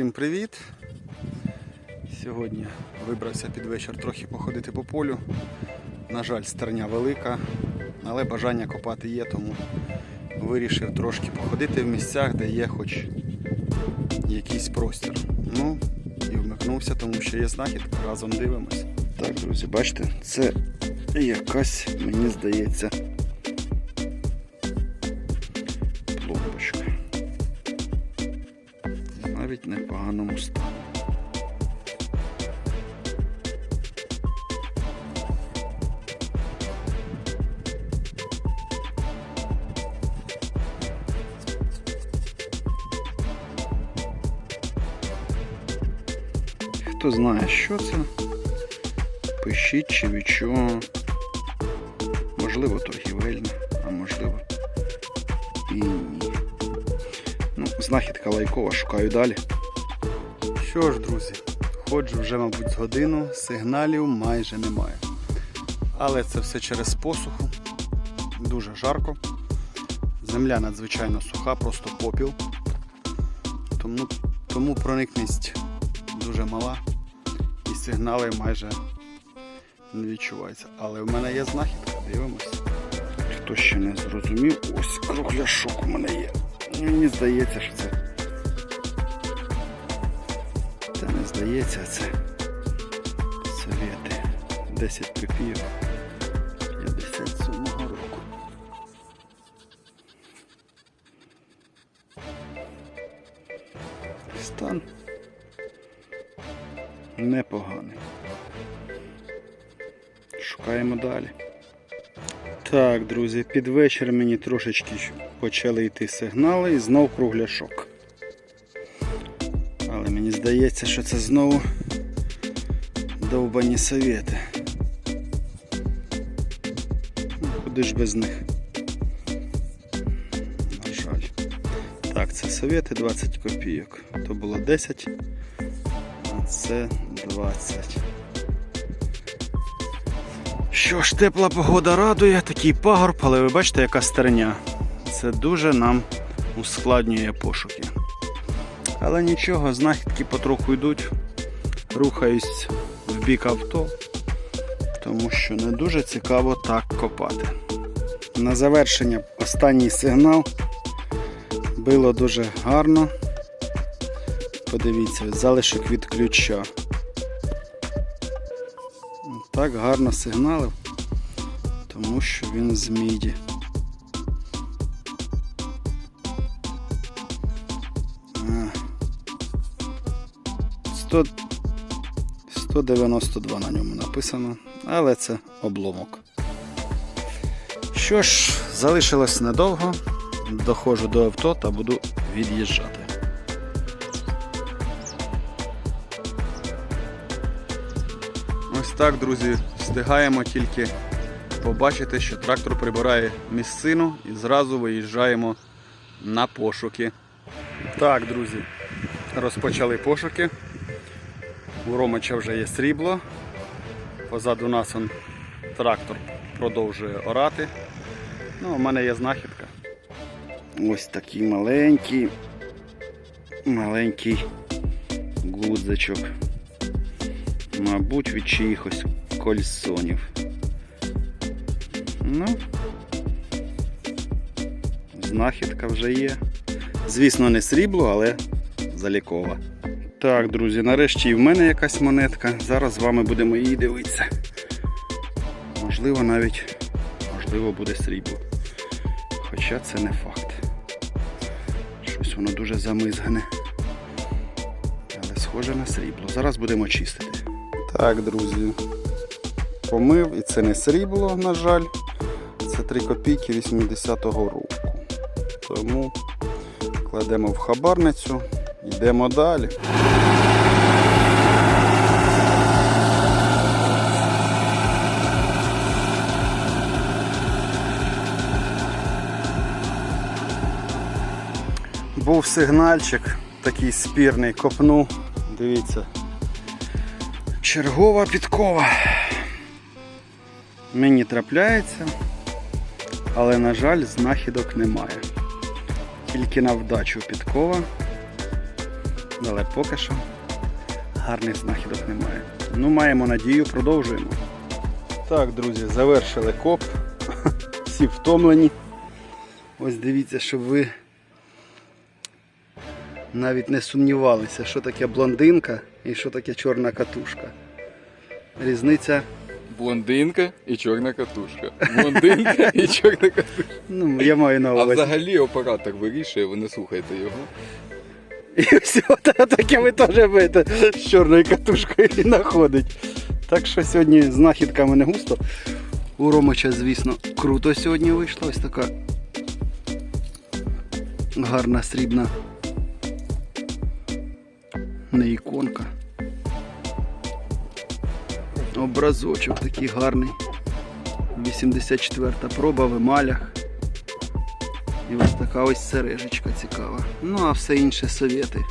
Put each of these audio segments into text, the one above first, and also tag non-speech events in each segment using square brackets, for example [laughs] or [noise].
Всім привіт! Сьогодні вибрався під вечір трохи походити по полю. На жаль, стерня велика, але бажання копати є, тому вирішив трошки походити в місцях, де є хоч якийсь простір. Ну, і вмикнувся, тому що є знахідка, разом дивимось. Так, друзі, бачите, це якась, мені здається, Навіть не в поганому стані. Хто знає, що це, пишіть чи від чого. Можливо, торгівельна, а можливо знахідка лайкова, шукаю далі. Що ж, друзі, ходжу вже, мабуть, з годину, сигналів майже немає. Але це все через посуху. Дуже жарко. Земля надзвичайно суха, просто попіл. Тому, тому проникність дуже мала і сигнали майже не відчуваються. Але в мене є знахідка, дивимось. Хто ще не зрозумів, ось кругляшок у мене є. Мені здається, що це. Та не здається, це совєти. 10 копійок 57-го року. Стан непоганий. Шукаємо далі. Так, друзі, під вечір мені трошечки почали йти сигнали і знов кругляшок. Але мені здається, що це знову довбані совєти. Ну, Куди ж без них? На жаль. Так, це совєти 20 копійок. То було 10, а це 20. Що ж, тепла погода радує, такий пагорб, але ви бачите, яка стерня. Це дуже нам ускладнює пошуки. Але нічого, знахідки потроху йдуть. Рухаюсь в бік авто, тому що не дуже цікаво так копати. На завершення останній сигнал було дуже гарно. Подивіться, залишок від ключа. Так гарно сигналив, тому що він з міді. А. 100, 192 на ньому написано, але це обломок. Що ж, залишилось недовго. Доходжу до авто та буду від'їжджати. Ось так, друзі, встигаємо тільки побачити, що трактор прибирає місцину і зразу виїжджаємо на пошуки. Так, друзі, розпочали пошуки. У Ромича вже є срібло. Позаду нас он трактор продовжує орати. Ну, у мене є знахідка. Ось такий маленький, маленький гудзичок. Мабуть, від чиїхось кольсонів. Ну, знахідка вже є. Звісно, не срібло, але залікова. Так, друзі, нарешті і в мене якась монетка. Зараз з вами будемо її дивитися. Можливо, навіть можливо буде срібло. Хоча це не факт. Щось воно дуже замизгане. Але схоже на срібло. Зараз будемо чистити. Так, друзі. Помив і це не срібло, на жаль. Це 3 копійки 80-го року. Тому кладемо в хабарницю, йдемо далі. Був сигнальчик, такий спірний, копну. Дивіться. Чергова підкова. Мені трапляється, але, на жаль, знахідок немає. Тільки на вдачу підкова. Але поки що гарних знахідок немає. Ну, маємо надію, продовжуємо. Так, друзі, завершили коп. [laughs] Всі втомлені. Ось дивіться, щоб ви навіть не сумнівалися, що таке блондинка і що таке чорна катушка. Різниця, Блондинка і чорна катушка. Блондинка [laughs] і чорна катушка. ну, я маю на А увазі. взагалі оператор вирішує, ви не слухайте його. І все [laughs] таке ви теж будете з чорною катушкою і знаходить. Так що сьогодні з знахідками не густо. У Ромича, звісно, круто сьогодні вийшло. Ось така гарна срібна не іконка. Образочок такий гарний. 84 проба в емалях. І ось така ось сережечка цікава. Ну, а все інше совєти.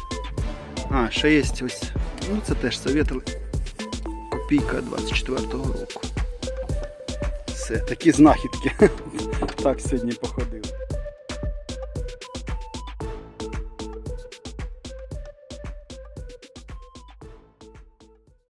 А, ще є ось. Ну, це теж совєти. але Копійка 24-го року. Все, такі знахідки. [laughs] Так сьогодні походили.